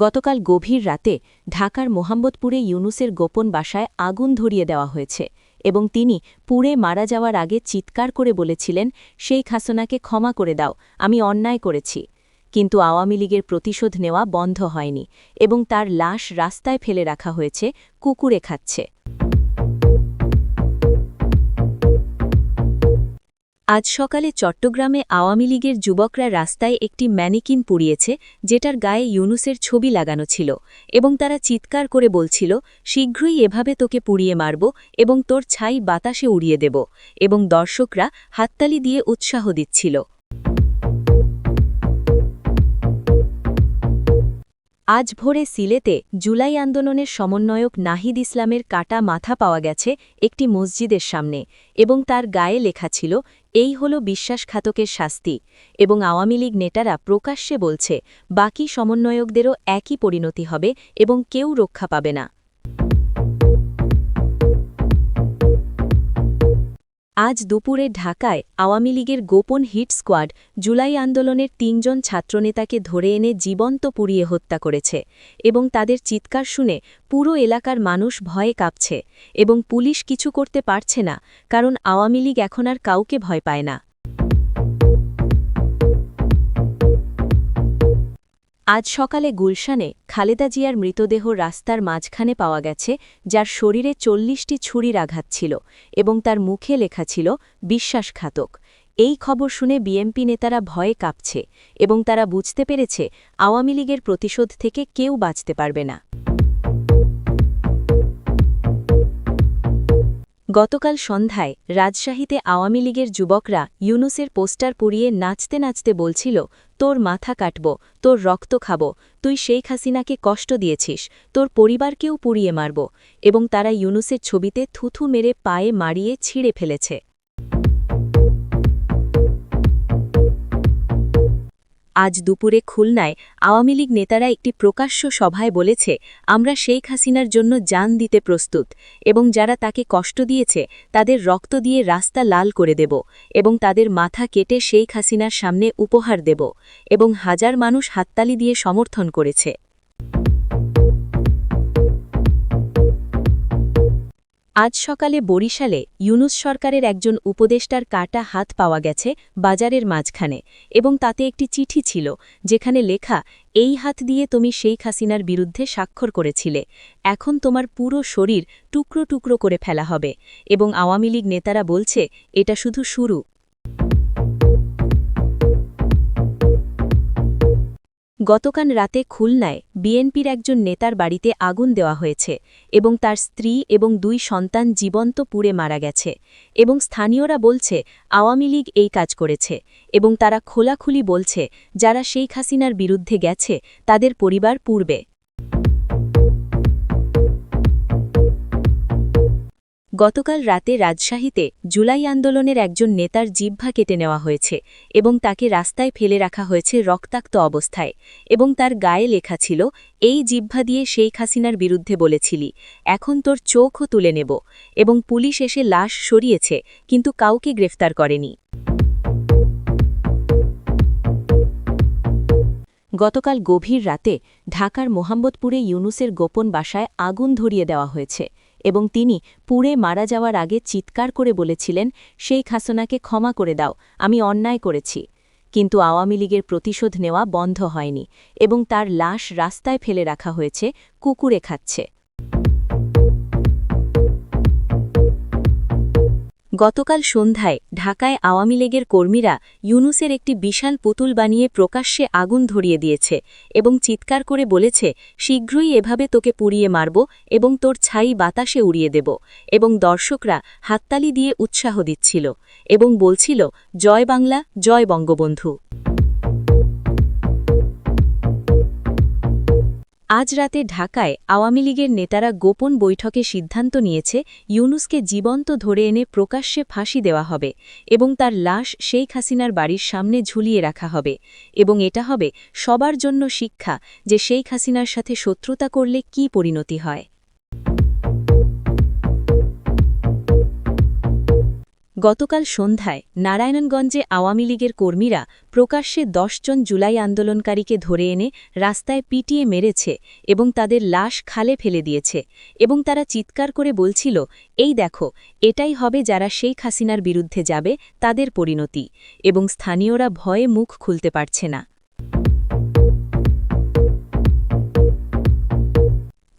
গতকাল গভীর রাতে ঢাকার মোহাম্মদপুরে ইউনুসের গোপন বাসায় আগুন ধরিয়ে দেওয়া হয়েছে এবং তিনি পুড়ে মারা যাওয়ার আগে চিৎকার করে বলেছিলেন সেই খাসনাকে ক্ষমা করে দাও, আমি অন্যায় করেছি। কিন্তু আওয়ামী লীগের প্রতিশোধ নেওয়া বন্ধ হয়নি এবং তার লাশ রাস্তায় ফেলে রাখা হয়েছে, কুকুরে খাচ্ছে। আজ সকালে চট্টগ্রামে আওয়ামী লীগের যুবকরা রাস্তায় একটি ম্যানিকিন পুড়িয়েছে, যেটার গায়ে ইউনুসের ছবি লাগানো ছিল এবং তারা চিৎকার করে বলছিল, শীঘ্রই এভাবে তোকে পুড়িয়ে মারব এবং তোর ছাই বাতাসে উড়িয়ে দেব। এবং দর্শকরা হাততালি দিয়ে উৎসাহ দিচ্ছিল। আজ ভোরে সিলেতে জুলাই আন্দোলনের সমন্বয়ক নাহিদ ইসলামের কাটা মাথা পাওয়া গেছে একটি মসজিদের সামনে এবং তার গায়ে লেখা ছিল এই হল বিশ্বাসঘাতকের শাস্তি, এবং আওয়ামী লীগ নেতারা প্রকাশ্যে বলছে, বাকি সমন্বয়কদেরও একই পরিণতি হবে এবং কেউ রক্ষা পাবে না। আজ দুপুরে ঢাকায় আওয়ামী লীগের গোপন হিট স্কোয়াড জুলাই আন্দোলনের তিনজন ছাত্রনেতাকে ধরে এনে জীবন্ত পুড়িয়ে হত্যা করেছে এবং তাদের চিৎকার শুনে পুরো এলাকার মানুষ ভয়ে কাঁপছে এবং পুলিশ কিছু করতে পারছে না, কারণ আওয়ামী লীগ এখন আর কাউকে ভয় পায় না। আজ সকালে গুলশানে খালেদা জিয়ার মৃতদেহ রাস্তার মাঝখানে পাওয়া গেছে, যার শরীরে চল্লিশটি ছুরির আঘাত ছিল এবং তার মুখে লেখা ছিল, বিশ্বাসঘাতক। এই খবর শুনে বিএমপি নেতারা ভয়ে কাঁপছে এবং তারা বুঝতে পেরেছে আওয়ামী লীগের প্রতিশোধ থেকে কেউ বাঁচতে পারবে না। গতকাল সন্ধ্যায় রাজশাহীতে আওয়ামী লীগের যুবকরা ইউনুসের পোস্টার পুড়িয়ে নাচতে নাচতে বলছিল, তোর মাথা কাটব, তোর রক্ত খাব, তুই শেখ হাসিনাকে কষ্ট দিয়েছিস, তোর পরিবারকেও পুড়িয়ে মারব। এবং তারা ইউনুসের ছবিতে থুথু মেরে পায়ে মারিয়ে ছিঁড়ে ফেলেছে। আজ দুপুরে খুলনায় আওয়ামী লীগ নেতারা একটি প্রকাশ্য সভায় বলেছে, আমরা শেখ হাসিনার জন্য যান দিতে প্রস্তুত এবং যারা তাকে কষ্ট দিয়েছে, তাদের রক্ত দিয়ে রাস্তা লাল করে দেব এবং তাদের মাথা কেটে শেখ হাসিনার সামনে উপহার দেব এবং হাজার মানুষ হাততালি দিয়ে সমর্থন করেছে। আজ সকালে বরিশালে ইউনুস সরকারের একজন উপদেষ্টার কাটা হাত পাওয়া গেছে বাজারের মাঝখানে এবং তাতে একটি চিঠি ছিল, যেখানে লেখা, এই হাত দিয়ে তুমি শেখ হাসিনার বিরুদ্ধে স্বাক্ষর করেছিলে, এখন তোমার পুরো শরীর টুকরো টুকরো করে ফেলা হবে। এবং আওয়ামী লীগ নেতারা বলছে, এটা শুধু শুরু। গতকাল রাতে খুলনায় বিএনপির একজন নেতার বাড়িতে আগুন দেওয়া হয়েছে এবং তার স্ত্রী এবং দুই সন্তান জীবন্ত পুড়ে মারা গেছে এবং স্থানীয়রা বলছে, আওয়ামী লীগ এই কাজ করেছে এবং তারা খোলাখুলি বলছে, যারা শেখ হাসিনার বিরুদ্ধে গেছে, তাদের পরিবার পূর্বে গতকাল রাতে রাজশাহীতে জুলাই আন্দোলনের একজন নেতার জিহ্বা কেটে নেওয়া হয়েছে এবং তাকে রাস্তায় ফেলে রাখা হয়েছে রক্তাক্ত অবস্থায় এবং তার গায়ে লেখা ছিল, এই জিহ্বা দিয়ে শেখ হাসিনার বিরুদ্ধে বলেছিলি, এখন তোর চোখও তুলে নেব এবং পুলিশ এসে লাশ সরিয়েছে, কিন্তু কাউকে গ্রেফতার করেনি। গতকাল গভীর রাতে ঢাকার মোহাম্মদপুরে ইউনুসের গোপন বাসায় আগুন ধরিয়ে দেওয়া হয়েছে। এবং তিনি, পুড়ে মারা যাওয়ার আগে চিৎকার করে বলেছিলেন শেখ হাসনাকে ক্ষমা করে দাও, আমি অন্যায় করেছি। কিন্তু আওয়ামী লীগের প্রতিশোধ নেওয়া বন্ধ হয়নি এবং তার লাশ রাস্তায় ফেলে রাখা হয়েছে, কুকুরে খাচ্ছে। গতকাল সন্ধ্যায় ঢাকায় আওয়ামী লীগের কর্মীরা ইউনুসের একটি বিশাল পুতুল বানিয়ে প্রকাশ্যে আগুন ধরিয়ে দিয়েছে এবং চিৎকার করে বলেছে, শীঘ্রই এভাবে তোকে পুড়িয়ে মারব এবং তোর ছাই বাতাসে উড়িয়ে দেব। এবং দর্শকরা হাততালি দিয়ে উৎসাহ দিচ্ছিল এবং বলছিল, জয় বাংলা, জয় বঙ্গবন্ধু। আজ রাতে ঢাকায় আওয়ামী লীগের নেতারা গোপন বৈঠকে সিদ্ধান্ত নিয়েছে, ইউনুসকে জীবন্ত ধরে এনে প্রকাশ্যে ফাঁসি দেওয়া হবে এবং তার লাশ শেখ হাসিনার বাড়ির সামনে ঝুলিয়ে রাখা হবে এবং এটা হবে সবার জন্য শিক্ষা যে শেখ হাসিনার সাথে শত্রুতা করলে কি পরিণতি হয়। গতকাল সন্ধ্যায় নারায়ণগঞ্জে আওয়ামী লীগের কর্মীরা প্রকাশ্যে জন জুলাই আন্দোলনকারীকে ধরে এনে রাস্তায় পিটিয়ে মেরেছে এবং তাদের লাশ খালে ফেলে দিয়েছে এবং তারা চিৎকার করে বলছিল, এই দেখো, এটাই হবে যারা শেখ হাসিনার বিরুদ্ধে যাবে, তাদের পরিণতি এবং স্থানীয়রা ভয়ে মুখ খুলতে পারছে না।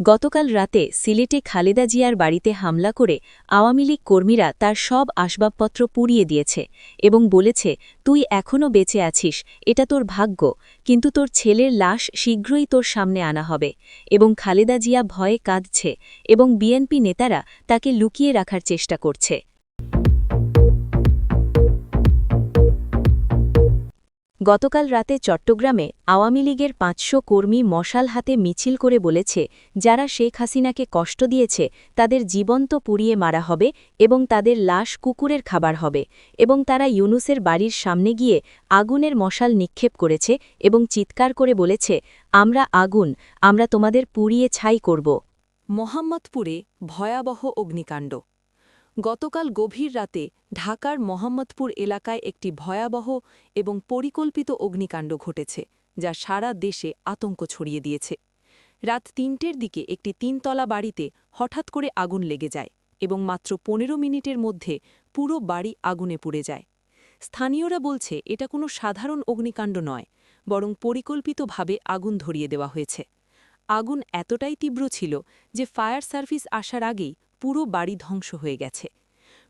গতকাল রাতে সিলেটে খালেদা জিয়ার বাড়িতে হামলা করে আওয়ামী লীগ কর্মীরা তার সব আসবাবপত্র পুড়িয়ে দিয়েছে এবং বলেছে, তুই এখনও বেঁচে আছিস, এটা তোর ভাগ্য, কিন্তু তোর ছেলের লাশ শীঘ্রই তোর সামনে আনা হবে। এবং খালেদা জিয়া ভয়ে কাঁদছে এবং বিএনপি নেতারা তাকে লুকিয়ে রাখার চেষ্টা করছে। গতকাল রাতে চট্টগ্রামে আওয়ামী লীগের পাঁচশো কর্মী মশাল হাতে মিছিল করে বলেছে, যারা শেখ হাসিনাকে কষ্ট দিয়েছে, তাদের জীবন্ত পুড়িয়ে মারা হবে এবং তাদের লাশ কুকুরের খাবার হবে এবং তারা ইউনুসের বাড়ির সামনে গিয়ে আগুনের মশাল নিক্ষেপ করেছে এবং চিৎকার করে বলেছে, আমরা আগুন, আমরা তোমাদের পুড়িয়ে ছাই করব। মোহাম্মদপুরে ভয়াবহ অগ্নিকাণ্ড। গতকাল গভীর রাতে ঢাকার মোহাম্মদপুর এলাকায় একটি ভয়াবহ এবং পরিকল্পিত অগ্নিকাণ্ড ঘটেছে, যা সারা দেশে আতঙ্ক ছড়িয়ে দিয়েছে। রাত তিনটের দিকে একটি তিনতলা বাড়িতে হঠাৎ করে আগুন লেগে যায় এবং মাত্র পনেরো মিনিটের মধ্যে পুরো বাড়ি আগুনে পুড়ে যায়। স্থানীয়রা বলছে, এটা কোনো সাধারণ অগ্নিকাণ্ড নয়, বরং পরিকল্পিতভাবে আগুন ধরিয়ে দেওয়া হয়েছে। আগুন এতটাই তীব্র ছিল যে ফায়ার সার্ভিস আসার আগেই পুরো বাড়ি ধ্বংস হয়ে গেছে।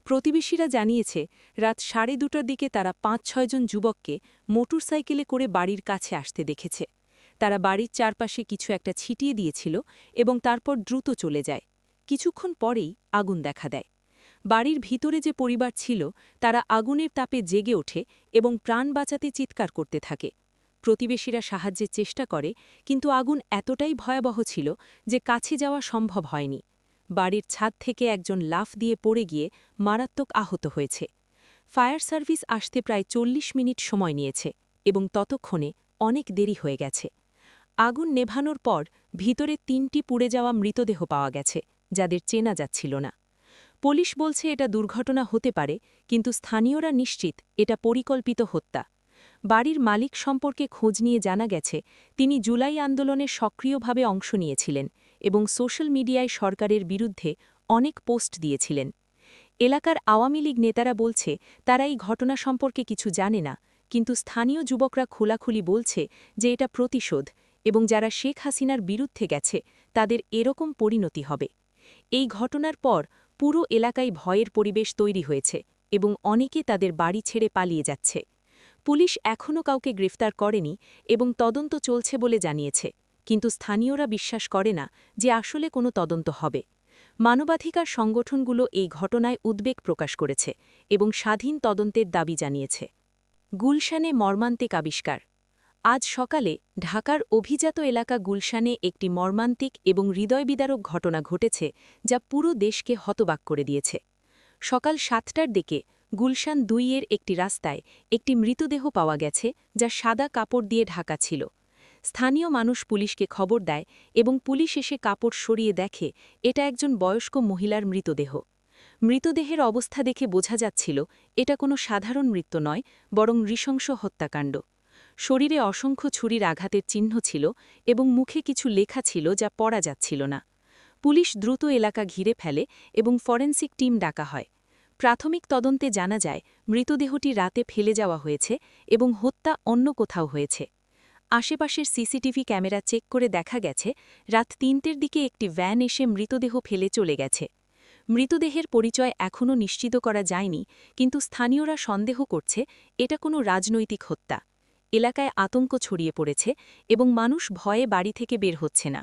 প্রতিবেশীরা জানিয়েছে, রাত সাড়ে দুটার দিকে তারা পাঁচ ছয়জন যুবককে মোটরসাইকেলে করে বাড়ির কাছে আসতে দেখেছে। তারা বাড়ির চারপাশে কিছু একটা ছিটিয়ে দিয়েছিল এবং তারপর দ্রুত চলে যায়। কিছুক্ষণ পরেই আগুন দেখা দেয়। বাড়ির ভিতরে যে পরিবার ছিল, তারা আগুনের তাপে জেগে ওঠে এবং প্রাণ বাঁচাতে চিৎকার করতে থাকে। প্রতিবেশীরা সাহায্যের চেষ্টা করে, কিন্তু আগুন এতটাই ভয়াবহ ছিল যে কাছে যাওয়া সম্ভব হয়নি। বাড়ির ছাদ থেকে একজন লাফ দিয়ে পড়ে গিয়ে মারাত্মক আহত হয়েছে। ফায়ার সার্ভিস আসতে প্রায় চল্লিশ মিনিট সময় নিয়েছে এবং ততক্ষণে অনেক দেরি হয়ে গেছে। আগুন নেভানোর পর ভিতরে তিনটি পুড়ে যাওয়া মৃতদেহ পাওয়া গেছে, যাদের চেনা যাচ্ছিল না। পুলিশ বলছে এটা দুর্ঘটনা হতে পারে, কিন্তু স্থানীয়রা নিশ্চিত এটা পরিকল্পিত হত্যা। বাড়ির মালিক সম্পর্কে খোঁজ নিয়ে জানা গেছে, তিনি জুলাই আন্দোলনে সক্রিয়ভাবে অংশ নিয়েছিলেন এবং সোশ্যাল মিডিয়ায় সরকারের বিরুদ্ধে অনেক পোস্ট দিয়েছিলেন। এলাকার আওয়ামী লীগ নেতারা বলছে, তারা এই ঘটনা সম্পর্কে কিছু জানে না, কিন্তু স্থানীয় যুবকরা খোলাখুলি বলছে যে এটা প্রতিশোধ এবং যারা শেখ হাসিনার বিরুদ্ধে গেছে, তাদের এরকম পরিণতি হবে। এই ঘটনার পর পুরো এলাকায় ভয়ের পরিবেশ তৈরি হয়েছে এবং অনেকে তাদের বাড়ি ছেড়ে পালিয়ে যাচ্ছে। পুলিশ এখনও কাউকে গ্রেফতার করেনি এবং তদন্ত চলছে বলে জানিয়েছে। কিন্তু স্থানীয়রা বিশ্বাস করে না যে আসলে কোনো তদন্ত হবে। মানবাধিকার সংগঠনগুলো এই ঘটনায় উদ্বেগ প্রকাশ করেছে এবং স্বাধীন তদন্তের দাবি জানিয়েছে। গুলশানে মর্মান্তিক আবিষ্কার। আজ সকালে ঢাকার অভিজাত এলাকা গুলশানে একটি মর্মান্তিক এবং হৃদয়বিদারক ঘটনা ঘটেছে যা পুরো দেশকে হতবাক করে দিয়েছে। সকাল সাতটার দিকে গুলশান দুইয়ের একটি রাস্তায় একটি মৃতদেহ পাওয়া গেছে যা সাদা কাপড় দিয়ে ঢাকা ছিল। স্থানীয় মানুষ পুলিশকে খবর দেয় এবং পুলিশ এসে কাপড় সরিয়ে দেখে, এটা একজন বয়স্ক মহিলার মৃতদেহ। মৃতদেহের অবস্থা দেখে বোঝা যাচ্ছিল, এটা কোনো সাধারণ মৃত্যু নয়, বরং নৃশংস হত্যাকাণ্ড। শরীরে অসংখ্য ছুরির আঘাতের চিহ্ন ছিল এবং মুখে কিছু লেখা ছিল যা পড়া যাচ্ছিল না। পুলিশ দ্রুত এলাকা ঘিরে ফেলে এবং ফরেন্সিক টিম ডাকা হয়। প্রাথমিক তদন্তে জানা যায়, মৃতদেহটি রাতে ফেলে যাওয়া হয়েছে এবং হত্যা অন্য কোথাও হয়েছে। আশেপাশের সিসিটিভি ক্যামেরা চেক করে দেখা গেছে, রাত তিনটের দিকে একটি ভ্যান এসে মৃতদেহ ফেলে চলে গেছে। মৃতদেহের পরিচয় এখনও নিশ্চিত করা যায়নি, কিন্তু স্থানীয়রা সন্দেহ করছে, এটা কোনো রাজনৈতিক হত্যা। এলাকায় আতঙ্ক ছড়িয়ে পড়েছে এবং মানুষ ভয়ে বাড়ি থেকে বের হচ্ছে না।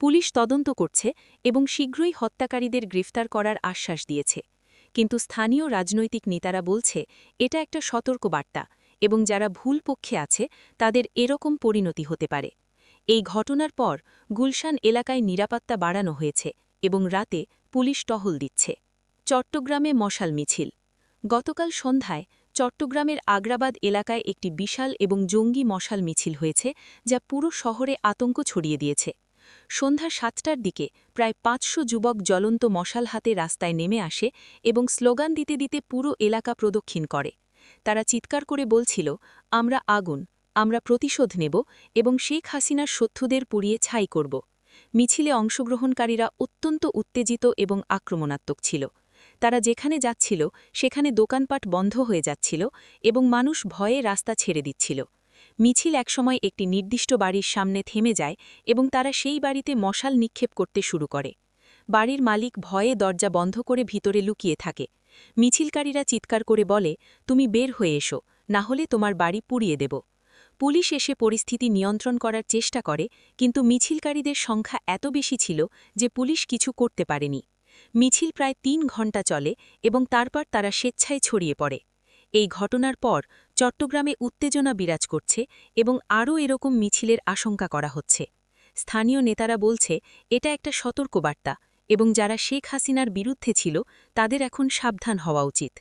পুলিশ তদন্ত করছে এবং শীঘ্রই হত্যাকারীদের গ্রেফতার করার আশ্বাস দিয়েছে। কিন্তু স্থানীয় রাজনৈতিক নেতারা বলছে, এটা একটা সতর্ক বার্তা এবং যারা ভুল পক্ষে আছে, তাদের এরকম পরিণতি হতে পারে। এই ঘটনার পর গুলশান এলাকায় নিরাপত্তা বাড়ানো হয়েছে এবং রাতে পুলিশ টহল দিচ্ছে। চট্টগ্রামে মশাল মিছিল। গতকাল সন্ধ্যায় চট্টগ্রামের আগ্রাবাদ এলাকায় একটি বিশাল এবং জঙ্গি মশাল মিছিল হয়েছে, যা পুরো শহরে আতঙ্ক ছড়িয়ে দিয়েছে। সন্ধ্যা সাতটার দিকে প্রায় পাঁচশো যুবক জ্বলন্ত মশাল হাতে রাস্তায় নেমে আসে এবং স্লোগান দিতে দিতে পুরো এলাকা প্রদক্ষিণ করে। তারা চিৎকার করে বলছিল, আমরা আগুন, আমরা প্রতিশোধ নেব এবং শেখ হাসিনার শত্রুদের পুড়িয়ে ছাই করব। মিছিলে অংশগ্রহণকারীরা অত্যন্ত উত্তেজিত এবং আক্রমণাত্মক ছিল। তারা যেখানে যাচ্ছিল, সেখানে দোকানপাট বন্ধ হয়ে যাচ্ছিল এবং মানুষ ভয়ে রাস্তা ছেড়ে দিচ্ছিল। মিছিল একসময় একটি নির্দিষ্ট বাড়ির সামনে থেমে যায় এবং তারা সেই বাড়িতে মশাল নিক্ষেপ করতে শুরু করে। বাড়ির মালিক ভয়ে দরজা বন্ধ করে ভিতরে লুকিয়ে থাকে। মিছিলকারীরা চিৎকার করে বলে, তুমি বের হয়ে এসো, না হলে তোমার বাড়ি পুড়িয়ে দেব। পুলিশ এসে পরিস্থিতি নিয়ন্ত্রণ করার চেষ্টা করে, কিন্তু মিছিলকারীদের সংখ্যা এত বেশি ছিল যে পুলিশ কিছু করতে পারেনি। মিছিল প্রায় তিন ঘণ্টা চলে এবং তারপর তারা স্বেচ্ছায় ছড়িয়ে পড়ে। এই ঘটনার পর চট্টগ্রামে উত্তেজনা বিরাজ করছে এবং আরও এরকম মিছিলের আশঙ্কা করা হচ্ছে। স্থানীয় নেতারা বলছে, এটা একটা সতর্কবার্তা এবং যারা শেখ হাসিনার বিরুদ্ধে ছিল তাদের এখন সাবধান হওয়া উচিত।